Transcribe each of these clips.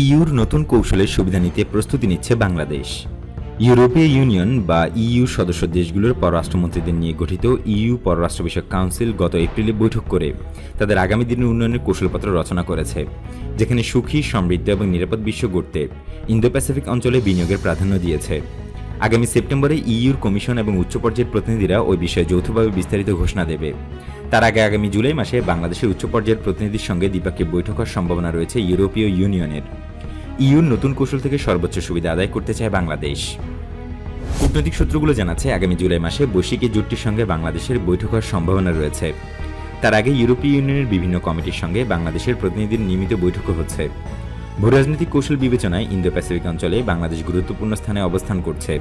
ইইউর নতুন কৌশলের সুবিধা নিতে প্রস্তুতি নিচ্ছে বাংলাদেশ। ইউরোপীয় ইউনিয়ন বা ইইউ সদস্য দেশগুলোর পররাষ্ট্রমন্ত্রীদের নিয়ে গঠিত ইইউ পররাষ্ট্র বিষয়ক কাউন্সিল গত এপ্রিলে বৈঠক করে তাদের আগামী দিনের উন্নয়নের কৌশলপত্র রচনা করেছে, যেখানে সুখী, সমৃদ্ধ এবং নিরাপদ বিশ্ব গড়তে ইন্দো প্যাসিফিক অঞ্চলে বিনিয়োগের প্রাধান্য দিয়েছে। আগামী সেপ্টেম্বরে ইইউর কমিশন এবং উচ্চ পর্যায়ের প্রতিনিধিরা ওই বিষয়ে যৌথভাবে বিস্তারিত ঘোষণা দেবে। তার আগে আগামী জুলাই মাসে বাংলাদেশের উচ্চ পর্যায়ের প্রতিনিধির সঙ্গে দ্বিপাক্ষিক বৈঠক হওয়ার সম্ভাবনা রয়েছে ইউরোপীয় ইউনিয়নের। ইউর নতুন কৌশল থেকে সর্বোচ্চ সুবিধা আদায় করতে চায় বাংলাদেশ। কূটনৈতিক সূত্রগুলো জানাচ্ছে, আগামী জুলাই মাসে বৈশ্বিক জোটটির সঙ্গে বাংলাদেশের বৈঠক হওয়ার সম্ভাবনা রয়েছে। তার আগে ইউরোপীয় ইউনিয়নের বিভিন্ন কমিটির সঙ্গে বাংলাদেশের প্রতিনিধির নিয়মিত বৈঠকও হচ্ছে। ভূরাজনৈতিক কৌশল বিবেচনায় ইন্দো প্যাসিফিক অঞ্চলে বাংলাদেশ গুরুত্বপূর্ণ স্থানে অবস্থান করছে।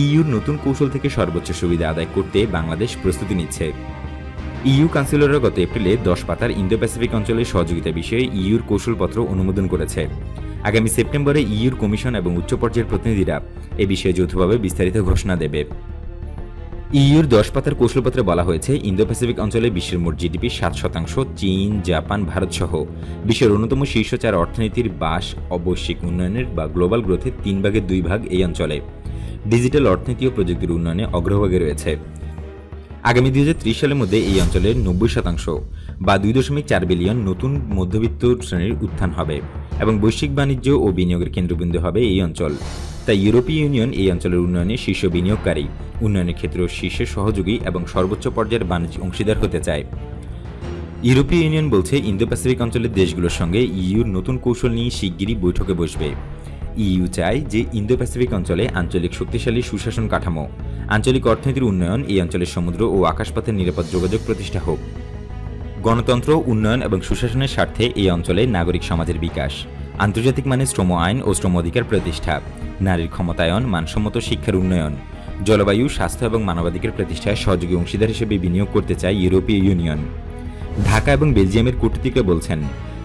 ইইউর নতুন কৌশল থেকে সর্বোচ্চ সুবিধা আদায় করতে বাংলাদেশ প্রস্তুতি নিচ্ছে। ইইউ কাউন্সিলররা গত এপ্রিলে দশ পাতার ইন্দো প্যাসিফিক অঞ্চলের সহযোগিতা বিষয়ে ইইউর কৌশলপত্র অনুমোদন করেছে। আগামী সেপ্টেম্বরে ইইউর কমিশন এবং উচ্চ পর্যায়ের প্রতিনিধিরা এ বিষয়ে যৌথভাবে বিস্তারিত ঘোষণা দেবে। ইইউর দশ পাতার কৌশলপত্রে বলা হয়েছে ইন্দো প্যাসিফিক অঞ্চলে বিশ্বের মোট জিডিপি সাত শতাংশ, চীন, জাপান, ভারত সহ বিশ্বের অন্যতম শীর্ষ চার অর্থনীতির বাস অবৈশ্বিক উন্নয়নের বা গ্লোবাল গ্রোথের তিন ভাগের দুই ভাগ এই অঞ্চলে। ডিজিটাল অর্থনীতি ও প্রযুক্তির উন্নয়নে অগ্রভাগে রয়েছে। আগামী দুই হাজার ত্রিশ সালের মধ্যে এই অঞ্চলের নব্বই শতাংশ বা দুই দশমিক চার বিলিয়ন নতুন মধ্যবিত্ত শ্রেণির উত্থান হবে এবং বৈশ্বিক বাণিজ্য ও বিনিয়োগের কেন্দ্রবিন্দু হবে এই অঞ্চল। তাই ইউরোপীয় ইউনিয়ন এই অঞ্চলের উন্নয়নে শীর্ষ বিনিয়োগকারী। উন্নয়নের ক্ষেত্রেও শীর্ষের সহযোগী এবং সর্বোচ্চ পর্যায়ের বাণিজ্য অংশীদার হতে চায়। ইউরোপীয় ইউনিয়ন বলছে ইন্দো প্যাসিফিক অঞ্চলের দেশগুলোর সঙ্গে ইইউর নতুন কৌশল নিয়ে শিগগিরই বৈঠকে বসবে। ইইউ চায় যে ইন্দো প্যাসিফিক অঞ্চলে আঞ্চলিক শক্তিশালী সুশাসন কাঠামো আঞ্চলিক অর্থনীতির উন্নয়ন, এই অঞ্চলের সমুদ্র ও আকাশপথের নিরাপদ যোগাযোগ প্রতিষ্ঠা হোক। গণতন্ত্র, উন্নয়ন এবং সুশাসনের স্বার্থে এই অঞ্চলে নাগরিক সমাজের বিকাশ, আন্তর্জাতিক মানে শ্রম আইন ও শ্রম অধিকার প্রতিষ্ঠা, নারীর ক্ষমতায়ন, মানসম্মত শিক্ষার উন্নয়ন, জলবায়ু, স্বাস্থ্য এবং মানবাধিকার প্রতিষ্ঠায় সহযোগী অংশীদার হিসেবে বিনিয়োগ করতে চায় ইউরোপীয় ইউনিয়ন। ঢাকা এবং বেলজিয়ামের কূটনীতিকরা বলছেন,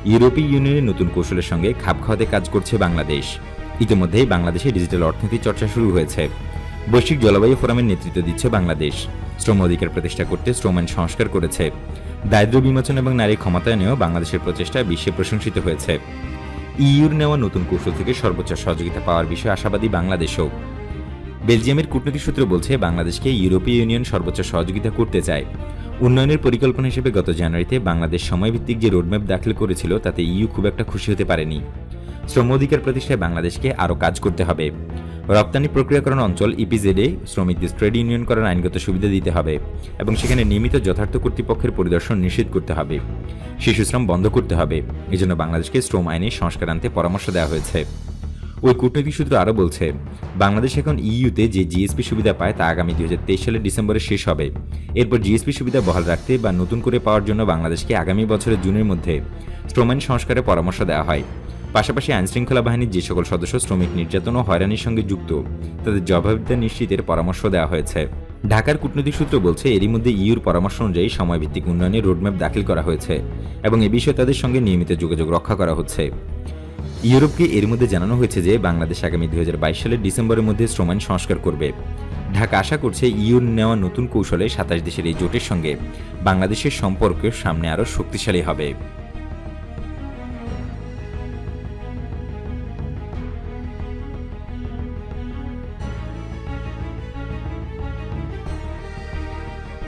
ইউরোপীয় ইউনিয়নের নতুন কৌশলের সঙ্গে খাপ খাওয়াতে কাজ করছে বাংলাদেশ। ইতিমধ্যেই বাংলাদেশে ডিজিটাল অর্থনীতি চর্চা শুরু হয়েছে। বৈশ্বিক জলবায়ু ফোরামের নেতৃত্ব দিচ্ছে বাংলাদেশ। শ্রম অধিকার প্রতিষ্ঠা করতে শ্রম আইন সংস্কার করেছে। দারিদ্র বিমোচন এবং নারী ক্ষমতায়নেও বাংলাদেশের প্রচেষ্টা বিশ্বে প্রশংসিত হয়েছে। ইইউর নেওয়া নতুন কৌশল থেকে সর্বোচ্চ সহযোগিতা পাওয়ার বিষয়ে আশাবাদী বাংলাদেশও। বেলজিয়ামের কূটনৈতিক সূত্র বলছে, বাংলাদেশকে ইউরোপীয় ইউনিয়ন সর্বোচ্চ সহযোগিতা করতে চায়। উন্নয়নের পরিকল্পনা হিসেবে গত জানুয়ারিতে বাংলাদেশ সময়ভিত্তিক যে রোডম্যাপ দাখিল করেছিল, তাতে ইইউ খুব একটা খুশি হতে পারেনি। শ্রম অধিকার প্রতিষ্ঠায় বাংলাদেশকে আরও কাজ করতে হবে। রপ্তানি প্রক্রিয়াকরণ অঞ্চল ইপিজেডে শ্রমিকদের ট্রেড ইউনিয়ন করার আইনগত সুবিধা দিতে হবে এবং সেখানে নিয়মিত যথার্থ কর্তৃপক্ষের পরিদর্শন নিষেধ করতে হবে। শিশুশ্রম বন্ধ করতে হবে। এজন্য বাংলাদেশকে শ্রম আইনে সংস্কার আনতে পরামর্শ দেওয়া হয়েছে। ওই কূটনৈতিক সূত্র আরও বলছে, বাংলাদেশ এখন ইইউতে যে জিএসপি সুবিধা পায় তা আগামী দুই হাজার তেইশ সালের ডিসেম্বরে শেষ হবে। এরপর জিএসপি সুবিধা বহাল রাখতে বা নতুন করে পাওয়ার জন্য বাংলাদেশকে আগামী বছরের জুনের মধ্যে শ্রম আইন সংস্কারের পরামর্শ দেওয়া হয়। পাশাপাশি আইনশৃঙ্খলা বাহিনীর যে সকল সদস্য শ্রমিক নির্যাতন ও হয়রানির সঙ্গে যুক্ত, তাদের জবাবদিহিতা নিশ্চিতের পরামর্শ দেওয়া হয়েছে। ঢাকার কূটনৈতিক সূত্র বলছে, এরই মধ্যে ইউর পরামর্শ অনুযায়ী সময়ভিত্তিক উন্নয়নের রোডম্যাপ দাখিল করা হয়েছে এবং এ বিষয়ে তাদের সঙ্গে নিয়মিত যোগাযোগ রক্ষা করা হচ্ছে। ইউরোপকে এর মধ্যে জানানো হয়েছে যে, বাংলাদেশ আগামী দুই হাজার বাইশ সালের ডিসেম্বরের মধ্যে শ্রম সংস্কার করবে। ঢাকা আশা করছে ইউর নেওয়া নতুন কৌশলে সাতাশ দেশের এই জোটের সঙ্গে বাংলাদেশের সম্পর্ক সামনে আরও শক্তিশালী হবে।